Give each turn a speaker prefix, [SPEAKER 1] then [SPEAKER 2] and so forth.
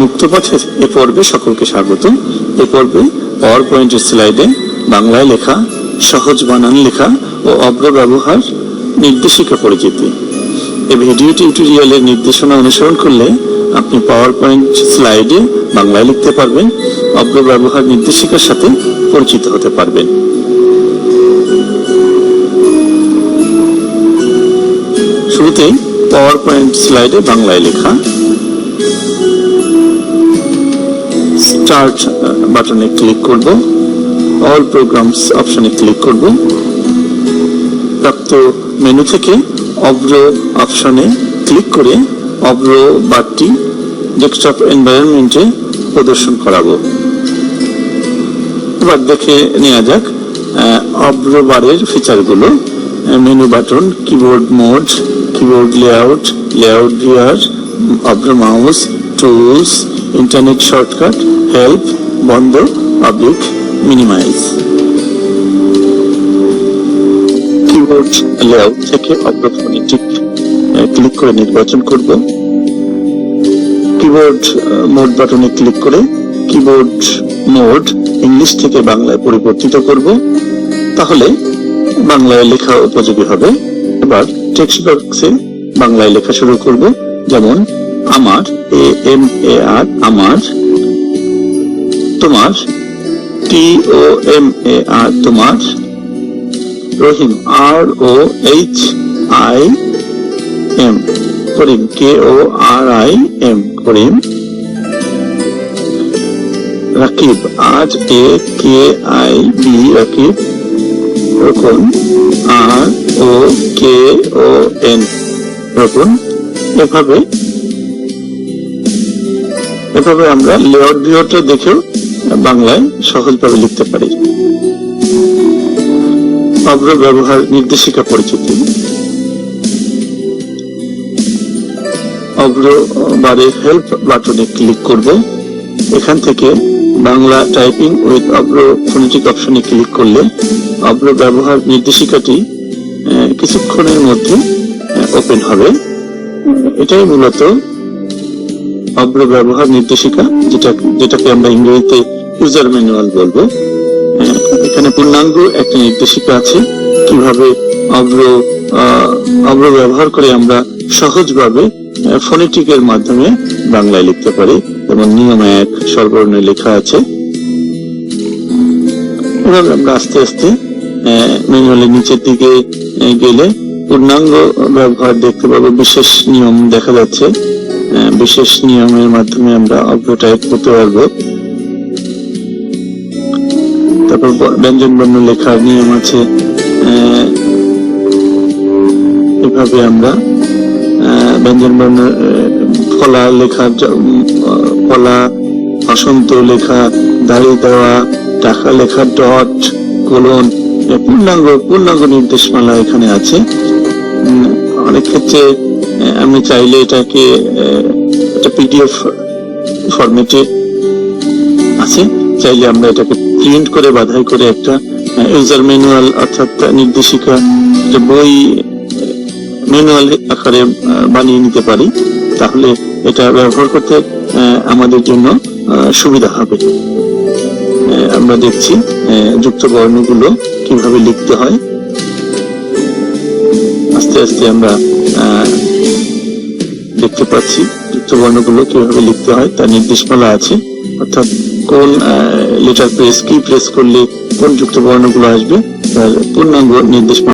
[SPEAKER 1] মুক্তপথের এ পর্বে সকলকে স্বাগত এ পর্বে পাওয়ার পয়েন্টের স্লাইডে বাংলায় লেখা, সহজ বানান লেখা ও অগ্র ব্যবহার নির্দেশিকা পরিচিতি এই ভিডিও টিউটোরিয়ালের নির্দেশনা অনুসরণ করলে আপনি পাওয়ার পয়েন্ট স্লাইডে বাংলায় লিখতে পারবেন, অগ্র ব্যবহার নির্দেশিকার সাথে পরিচিত হতে পারবেন। শুরুতেই পাওয়ার পয়েন্ট স্লাইডে বাংলায় লেখা স্টার্ট বাটনে ক্লিক করব। অল প্রোগ্রামস অপশনে ক্লিক করব। প্রাপ্ত মেনু থেকে অব্র অপশনে ক্লিক করে অব্র বারটি ডেস্কটপ এনভায়রনমেন্টে প্রদর্শন করাবো। এবার দেখে নেওয়া যাক অব্র বারের ফিচারগুলো menu button keyboard mode keyboard layout layout viewer Avro mouse tools internet shortcut help বন্ধ পাবলিক মিনিমাইজ কিবোর্ড লেআউট থেকে অব্র ফোনেটিক ক্লিক করে নির্বাচন করব। কিবোর্ড মোড বাটনে ক্লিক করে কিবোর্ড মোড ইংলিশ থেকে বাংলায় পরিবর্তিত করব। তাহলে বাংলায় লেখা উপযোগী হবে। এবার টেক্সট বক্সে বাংলায় লেখা শুরু করব। যেমন আমার এ এম এ আর আমার তোমার, টি ও এম এ আর তোমার, Rahim, R O H I M, Karim, K O R I M, Karim, Rakib আজ A K I B, Rakib, Rokun, R O K O N, Rokun, এভাবে এভাবে আমরা layout ভিউটা দেখেও বাংলায় সহজভাবে লিখতে পারি। অগ্র ব্যবহার নির্দেশিকা পরিচিতি। অগ্র বারে হেল্প বাটনে ক্লিক করব। এখান থেকে Bangla typing with Avro phonetic অপশনে ক্লিক করলে অগ্র ব্যবহার নির্দেশিকাটি কিছুক্ষণের মধ্যে ওপেন হবে। এটাই মূলত অগ্র ব্যবহার নির্দেশিকা যেটা যেটাকে আমরা ইংরেজিতে ইউজার ম্যানুয়াল বলব। এখানে পূর্ণাঙ্গ একটা নির্দেশিকা আছে কীভাবে অগ্র আহ, ব্যবহার করে আমরা সহজভাবে ফোনেটিকের মাধ্যমে বাংলায় লিখতে পারি যেমন নিয়ম এক সর্বর্ণে লেখা আছে। এভাবে আমরা আস্তে আস্তে ম্যানুয়ালের নিচের দিকে গেলে পূর্ণাঙ্গ ব্যবহার দেখতে পাবো। বিশেষ নিয়ম দেখা যাচ্ছে। বিশেষ নিয়মের মাধ্যমে আমরা অগ্র টাইপ করতে পারব। তারপর ব্যঞ্জন বর্ণ লেখার নিয়ম আছে এভাবে আমরা ব্যঞ্জন বর্ণ ফলা লেখার জ- ফলা হসন্ত লেখা, দাড়ি দেওয়া, টাকা লেখা, ডট, কোলন পূর্ণাঙ্গ পূর্ণাঙ্গ নির্দেশমালা এখানে আছে। অনেক ক্ষেত্রে আমি চাইলে এটাকে একটা পিডিএফ ফরম্যাটে আছে। চাইলে আমরা এটাকে প্রিন্ট করে, বাধাই করে একটা ইউজার ম্যানুয়াল অর্থাৎ নির্দেশিকা বই ম্যানুয়াল আকারে বানিয়ে নিতে পারি। তাহলে এটা ব্যবহার করতে আমাদের জন্য সুবিধা হবে। আমরা দেখছি যুক্ত বর্ণগুলো কীভাবে লিখতে হয়। আস্তে আস্তে আমরা দেখতে পাচ্ছি। যুক্ত বর্ণগুলো কীভাবে লিখতে হয়, তার নির্দেশমালা আছে। অর্থাৎ কোন লেটার প্রেস কি প্রেস করলে কোন যুক্ত বর্ণগুলো আসবে, তার পূর্ণাঙ্গ নির্দেশমালা